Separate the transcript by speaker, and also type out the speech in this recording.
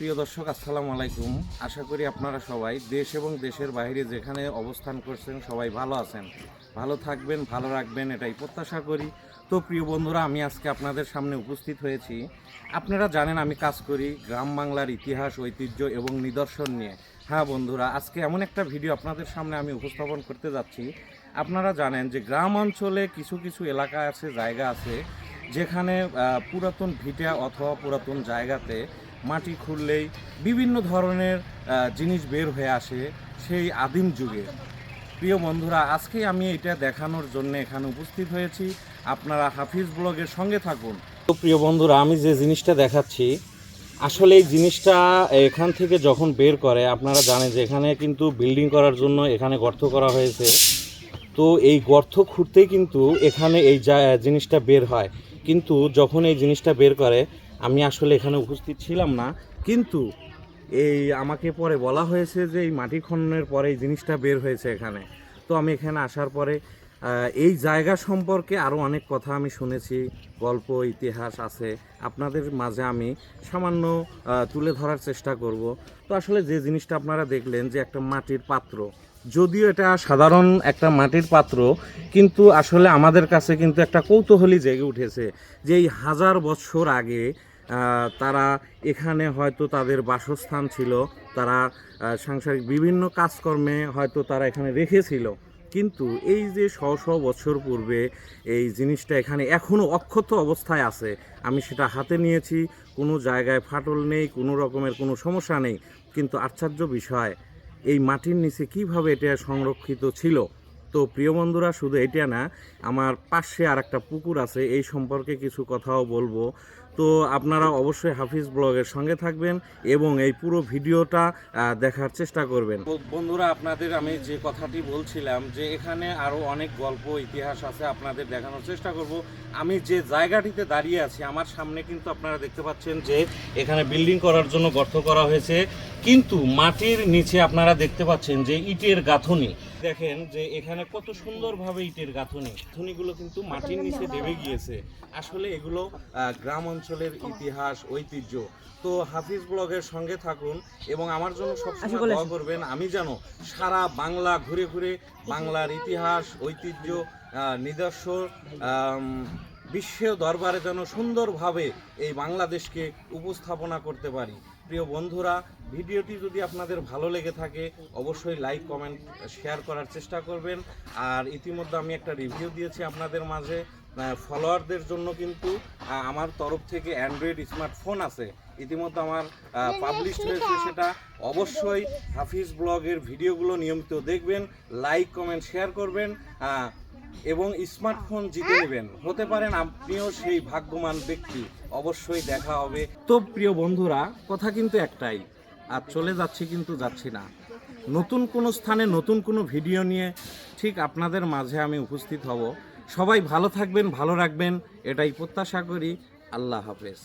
Speaker 1: প্রিয় দর্শক, আসসালামু আলাইকুম। আশা করি আপনারা সবাই দেশ এবং দেশের বাইরে যেখানে অবস্থান করছেন সবাই ভালো আছেন। ভালো থাকবেন, ভালো রাখবেন, এটাই প্রত্যাশা করি। তো প্রিয় বন্ধুরা, আমি আজকে আপনাদের সামনে উপস্থিত হয়েছি। আপনারা জানেন আমি কাজ করি গ্রাম বাংলার ইতিহাস, ঐতিহ্য এবং নিদর্শন নিয়ে। হ্যাঁ বন্ধুরা, আজকে এমন একটা ভিডিও আপনাদের সামনে আমি উপস্থাপন করতে যাচ্ছি। আপনারা জানেন যে গ্রাম অঞ্চলে কিছু কিছু এলাকা আছে, জায়গা আছে, যেখানে পুরাতন ভিটা অথবা পুরাতন জায়গাতে মাটি খুললেই বিভিন্ন ধরনের জিনিস বের হয়ে আসে সেই আদিম যুগে। প্রিয় বন্ধুরা, আজকে আমি এটা দেখানোর জন্য এখানে উপস্থিত হয়েছি। আপনারা হাফিজ ব্লগের সঙ্গে থাকুন। তো প্রিয় বন্ধুরা, আমি যে জিনিসটা দেখাচ্ছি, আসলে এই জিনিসটা এখান থেকে যখন বের করে, আপনারা জানেন যে এখানে কিন্তু বিল্ডিং করার জন্য এখানে গর্ত করা হয়েছে। তো এই গর্ত খুঁড়তেই কিন্তু এখানে এই জিনিসটা বের হয়। কিন্তু যখন এই জিনিসটা বের করে আমি আসলে এখানে উপস্থিত ছিলাম না, কিন্তু এই আমাকে পরে বলা হয়েছে যে এই মাটি খননের পরে এই জিনিসটা বের হয়েছে এখানে। তো আমি এখানে আসার পরে এই জায়গা সম্পর্কে আরও অনেক কথা আমি শুনেছি, গল্প, ইতিহাস আছে। আপনাদের মাঝে আমি সামান্য তুলে ধরার চেষ্টা করব। তো আসলে যে জিনিসটা আপনারা দেখলেন যে একটা মাটির পাত্র, যদিও এটা সাধারণ একটা মাটির পাত্র, কিন্তু আসলে আমাদের কাছে কিন্তু একটা কৌতূহলী জেগে উঠেছে যে এই হাজার বছর আগে তারা এখানে হয়তো তাদের বাসস্থান ছিল, তারা সাংসারিক বিভিন্ন কাজকর্মে হয়তো তারা এখানে রেখেছিল। কিন্তু এই যে শ শ বছর পূর্বে এই জিনিসটা এখানে এখনও অক্ষত অবস্থায় আছে, আমি সেটা হাতে নিয়েছি, কোনো জায়গায় ফাটল নেই, কোনো রকমের কোনো সমস্যা নেই। কিন্তু আশ্চর্য বিষয়, এই মাটির নিচে কীভাবে এটা সংরক্ষিত ছিল? তো প্রিয় বন্ধুরা, শুধু এটা না, আমার পাশে আর একটা পুকুর আছে, এই সম্পর্কে কিছু কথাও বলব। তো আপনারা অবশ্যই হাফিজ ব্লগের সঙ্গে থাকবেন এবং এই পুরো ভিডিওটা দেখার চেষ্টা করবেন। বন্ধুরা, আপনাদের আমি যে কথাটি বলছিলাম যে এখানে আরও অনেক গল্প, ইতিহাস আছে আপনাদের দেখানোর চেষ্টা করব। আমি যে জায়গাটিতে দাঁড়িয়ে আছি, আমার সামনে কিন্তু আপনারা দেখতে পাচ্ছেন যে এখানে বিল্ডিং করার জন্য গর্ত করা হয়েছে। কিন্তু মাটির নিচে আপনারা দেখতে পাচ্ছেন যে ইটের গাঁথনি। দেখেন যে এখানে কত সুন্দরভাবে ইটের গাঁথনি। গাঁথনিগুলো কিন্তু মাটির নিচে দেবে গিয়েছে। আসলে এগুলো গ্রাম অঞ্চলের ইতিহাস ঐতিহ্য। তো হাফিজ ব্লগের সঙ্গে থাকুন এবং আমার জন্য সবসময় দোয়া করবেন আমি যেন সারা বাংলা ঘুরে ঘুরে বাংলার ইতিহাস ঐতিহ্য আহ, নিদর্শন বিশ্ব দরবারে যেন সুন্দরভাবে এই বাংলাদেশকে উপস্থাপনা করতে পারি। প্রিয় বন্ধুরা ভিডিওটি যদি আপনাদের ভালো লেগে থাকে অবশ্যই লাইক কমেন্ট শেয়ার করার চেষ্টা করবেন। আর ইতিমধ্যে আমি একটা রিভিউ দিয়েছি আপনাদের মাঝে। ফলোয়ারদের জন্য কিন্তু আমার তরফ থেকে অ্যান্ড্রয়েড স্মার্টফোন আছে। ইতিমধ্যে আমার পাবলিশ হয়েছে সেটা। অবশ্যই হাফিজ ব্লগের ভিডিওগুলো নিয়মিত দেখবেন লাইক কমেন্ট শেয়ার করবেন এবং স্মার্টফোন জিতে নেবেন। হতে পারেন আপনিও সেই ভাগ্যবান ব্যক্তি। অবশ্যই দেখা হবে। তো প্রিয় বন্ধুরা, কথা কিন্তু একটাই, আর চলে যাচ্ছি কিন্তু যাচ্ছি না। নতুন কোনো স্থানে নতুন কোনো ভিডিও নিয়ে ঠিক আপনাদের মাঝে আমি উপস্থিত হব। সবাই ভালো থাকবেন, ভালো রাখবেন, এটাই প্রত্যাশা করি। আল্লাহ হাফেজ।